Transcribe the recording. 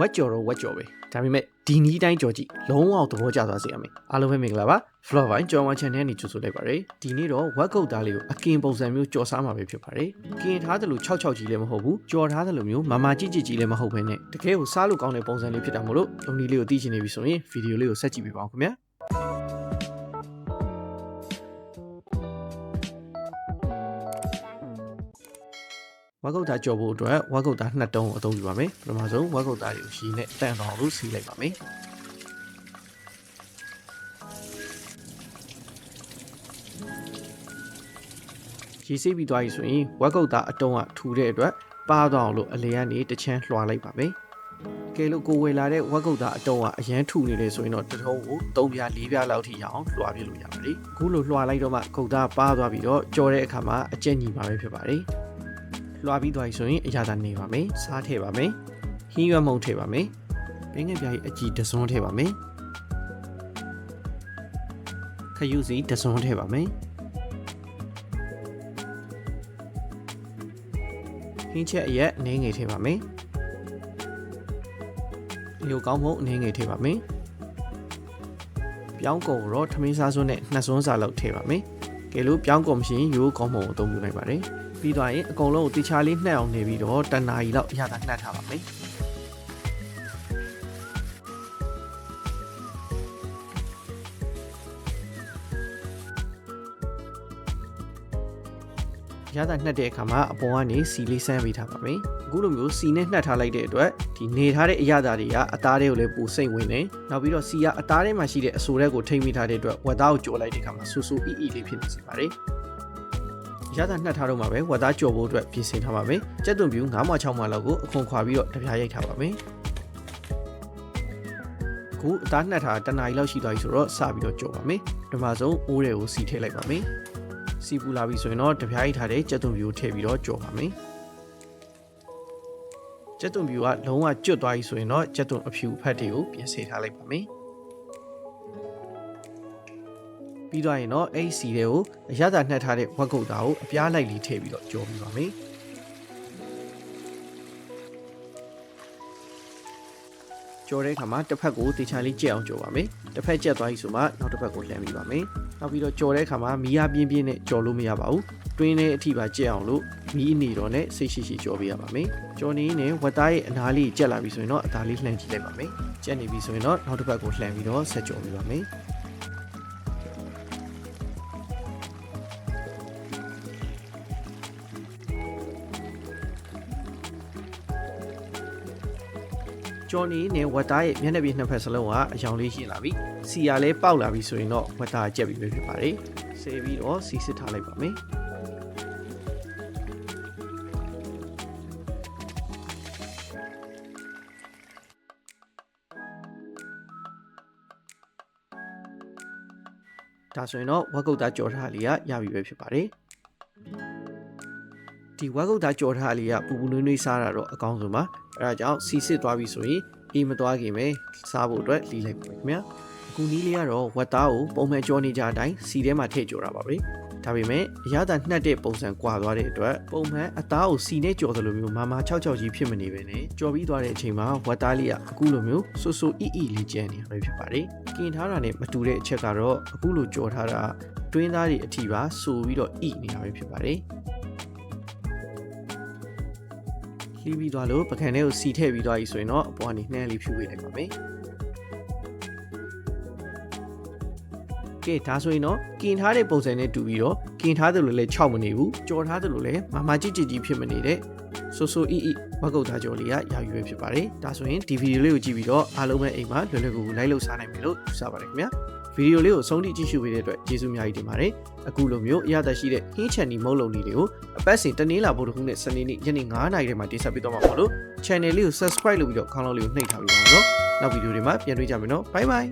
ဝက်ကြော်တော့ဝက်ကြော်ပဲဒါပေမဲ့ဒီနီးတိုင်းကြော်ကြည့်လုံးဝသဘောကျသွားစေရမယ်အားလုံးပဲမင်္ဂလာပါ Floor ပိုင်းကြော်ဝမ် channel နဲ့ကြိုဆိုလိုက်ပါရစေဒီနေ့တော့ဝက်ကုတ်သားလေးကိုအကင်ပုံစံမျိုးကြော်စားမှာပဲဖြစ်ပါတယ်ကင်ထားတယ်လို့66ကြီးလည်းမဟုတ်ဘူးကြော်ထားတယ်လို့မျိုးမမာကြည့်ကြည့်ကြီးလည်းမဟုတ်ဘဲနဲ့တကယ်ကိုစားလို့ကောင်းတဲ့ပုံစံလေးဖြစ်တာမို့လို့လုံဒီလေးကိုသိချင်နေပြီဆိုရင်ဗီဒီယိုလေးကိုဆက်ကြည့်ပေးပါဦးခင်ဗျာ ဝက်ကုတ်သားကြော်ဖို့အတွက်ဝက်ကုတ်သားနှစ်တုံးကိုအသုံးပြုပါမယ်ပထမဆုံးဝက်ကုတ်သားတွေကိုရှည်နဲ့တန်တော်လို့စီးလိုက်ပါမယ်ရေစိတ်ပြီးသွားပြီဆိုရင်ဝက်ကုတ်သားအတုံးကထူတဲ့အတွက်ပါသွားအောင်လို့အလေကနေတစ်ချမ်းလွှာလိုက်ပါမယ်ကဲလို့ကိုဝယ်လာတဲ့ဝက်ကုတ်သားအတုံးကအရန်ထူနေတယ်ဆိုရင်တော့တစ်ထုံးကို၃ပြား၄ပြားလောက်ထိရအောင်လွှာပြလို့ရပါတယ်အခုလိုလွှာလိုက်တော့မှကုတ်သားပါသွားပြီးတော့ကြော်တဲ့အခါမှာအကျဉ်းညီမှာပဲဖြစ်ပါတယ် လွှာပြီးသွားပြီဆိုရင်အရာသာနေပါမယ်စားထည့်ပါမယ်ဟင်းရွက်မုံထည့်ပါမယ်ဘင်းငယ်ပြားကြီးအကြည်တစွန်းထည့်ပါမယ်ခရုစီတစွန်းထည့်ပါမယ်ဟင်းချက်အရက်အနည်းငယ်ထည့်ပါမယ်လျိုကောင်းဖို့အနည်းငယ်ထည့်ပါမယ်ပြောင်းကုန်တော့ထမင်းစားစွန်းနဲ့နှစ်စွန်းစာလောက်ထည့်ပါမယ်ကဲလို့ပြောင်းကုန်မရှိရင်ရိုးကောင်းမုံကိုအသုံးပြုနိုင်ပါတယ် ပြီးသွားရင်အကုန်လုံးကိုတေချာလေးနှက်အောင်နေပြီးတော့တန်နာရီလောက်အရသာနှက်ထားပါမယ်ရတာနှက်တဲ့အခါမှာအပေါ်ကနေစီလေးဆန်းပေးထားပါမယ်အခုလိုမျိုးစီနဲ့နှက်ထားလိုက်တဲ့အတွက်ဒီနေထားတဲ့အရာသာတွေကအသားတွေကိုလည်းပူစိတ်ဝင်နေနောက်ပြီးတော့စီကအသားထဲမှာရှိတဲ့အဆိုးတွေကိုထိမ့်မိထားတဲ့အတွက်ဝက်သားကိုကြော်လိုက်တဲ့အခါမှာဆူဆူအီအီလေးဖြစ်နေစေပါတယ် ရတာနှက်ထားတော့မှာပဲဝက်သားကြော်ဖို့အတွက်ပြင်ဆင်ထားပါမယ်ကြက်သွန်ပြူ9မှ6မှလောက်ကိုအခွန်ခွာပြီးတော့တပြားရိုက်ထားပါမယ်အခုအသားနှက်ထားတနားရီလောက်ရှိသွားပြီဆိုတော့စပြီးတော့ကြော်ပါမယ်ပထမဆုံးအိုးတွေကိုစီထည့်လိုက်ပါမယ်စီပူလာပြီဆိုရင်တော့တပြားရိုက်ထားတဲ့ကြက်သွန်ပြူကိုထည့်ပြီးတော့ကြော်ပါမယ်ကြက်သွန်ပြူကလုံးဝကျွတ်သွားပြီဆိုရင်တော့ကြက်သွန်အဖြူဖက်တွေကိုပြင်ဆင်ထားလိုက်ပါမယ် ပြီးတော့ရင်တော့အဲ့ဒီစီတွေကိုအရသာနှက်ထားတဲ့ဝက်ကုတ်သားကိုအပြားလိုက်လေးထည့်ပြီးတော့ကြော်ပြီးပါမယ်ကြော်တဲ့အခါမှာတစ်ဖက်ကိုတေချာလေးကြက်အောင်ကြော်ပါမယ်တစ်ဖက်ကြက်သွားပြီဆိုမှနောက်တစ်ဖက်ကိုလှမ်းပြီးပါမယ်နောက်ပြီးတော့ကြော်တဲ့အခါမှာမီးအားပြင်းပြင်းနဲ့ကြော်လို့မရပါဘူးတွင်းတဲ့အထိပါကြက်အောင်လို့မီးအနေတော်နဲ့စိတ်ရှိရှိကြော်ပေးရပါမယ်ကြော်နေရင်ဝက်သားရဲ့အနားလေးကြက်လာပြီဆိုရင်တော့အသားလေးလှမ်းကြည့်လိုက်ပါမယ်ကြက်နေပြီဆိုရင်တော့နောက်တစ်ဖက်ကိုလှမ်းပြီးတော့ဆက်ကြော်ပေးပါမယ် ကြော်နေနဲ့ဝက်သားရဲ့မျက်နှာပြင်နှစ်ဖက်စလုံးကအယောင်လေးရှင်းလာပြီစီရလည်းပေါက်လာပြီဆိုရင်တော့ဝက်သားကြက်ပြီပဲဖြစ်ပါတယ်ဆေးပြီးတော့စီစစ်ထားလိုက်ပါမယ်ဒါဆိုရင်တော့ဝက်ကုတ်သားကြော်ထားလေးကရပြီပဲဖြစ်ပါတယ် ဒီဝက်ကုတ်သားကြော်ထားလေးကပူပူနွေးနွေးစားတာတော့အကောင်းဆုံးပါအဲဒါကြောင့်စီစစ်သွားပြီဆိုရင်အေးမသွားခင်ပဲစားဖို့အတွက်လီးလိုက်ပါမယ်ခင်ဗျာအခုနီးလေးကတော့ဝက်သားကိုပုံမှန်ကြော်နေကြအတိုင်းစီထဲမှာထည့်ကြော်တာပါပဲဒါပေမဲ့အရသာနှက်တဲ့ပုံစံကွာသွားတဲ့အတွက်ပုံမှန်အသားကိုစီနဲ့ကြော်တယ်လို့မျိုးမာမာ66ကြီးဖြစ်မနေပဲနဲ့ကြော်ပြီးသွားတဲ့အချိန်မှာဝက်သားလေးကအခုလိုမျိုးဆူဆူအီအီလေးကျန်နေတာပဲဖြစ်ပါတယ်။ကင်ထားတာနဲ့မတူတဲ့အချက်ကတော့အခုလိုကြော်ထားတာတွင်းသားတွေအထီပါဆူပြီးတော့အီနေတာပဲဖြစ်ပါတယ်။ လှီးပြီးသွားလို့ပကံထဲကိုစီထည့်ပြီးသွားပြီဆိုရင်တော့အပေါ်ကနေနှမ်းလေးဖြူပေးလိုက်ပါမယ်။ကဲဒါဆိုရင်တော့ကင်ထားတဲ့ပုံစံနဲ့တူပြီးတော့ကင်ထားတယ်လို့လည်း6မနေဘူးကြော်ထားတယ်လို့လည်းမမကြည့်ကြည့်ကြီးဖြစ်မနေတဲ့ဆိုဆိုအီအီဝက်ကုတ်သားကြော်လေးကရာယူပဲဖြစ်ပါတယ်ဒါဆိုရင်ဒီဗီဒီယိုလေးကိုကြည့်ပြီးတော့အားလုံးပဲအိမ်မှာလွယ်လွယ်ကူကူလိုက်လို့စားနိုင်မယ်လို့ယူဆပါတယ်ခင်ဗျာ ဗီဒီယိုလေးကိုအဆုံးထိကြည့်ရှုပေးတဲ့အတွက်ကျေးဇူးအများကြီးတင်ပါတယ်အခုလိုမျိုးအရသာရှိတဲ့ဟင်းချန်နီမုံလုံးလေးတွေကိုအပတ်စဉ်တနင်္လာဗုဒ္ဓဟူးနဲ့စနေနေ့ညနေ9:00နာရီထဲမှာတင်ဆက်ပေးတော့မှာမို့လို့ channel လေးကို subscribe လုပ်ပြီးတော့ခေါင်းလုံးလေးကိုနှိပ်ထားပြီးပါအောင်နော်နောက်ဗီဒီယိုတွေမှာပြန်တွေ့ကြမယ်နော် bye bye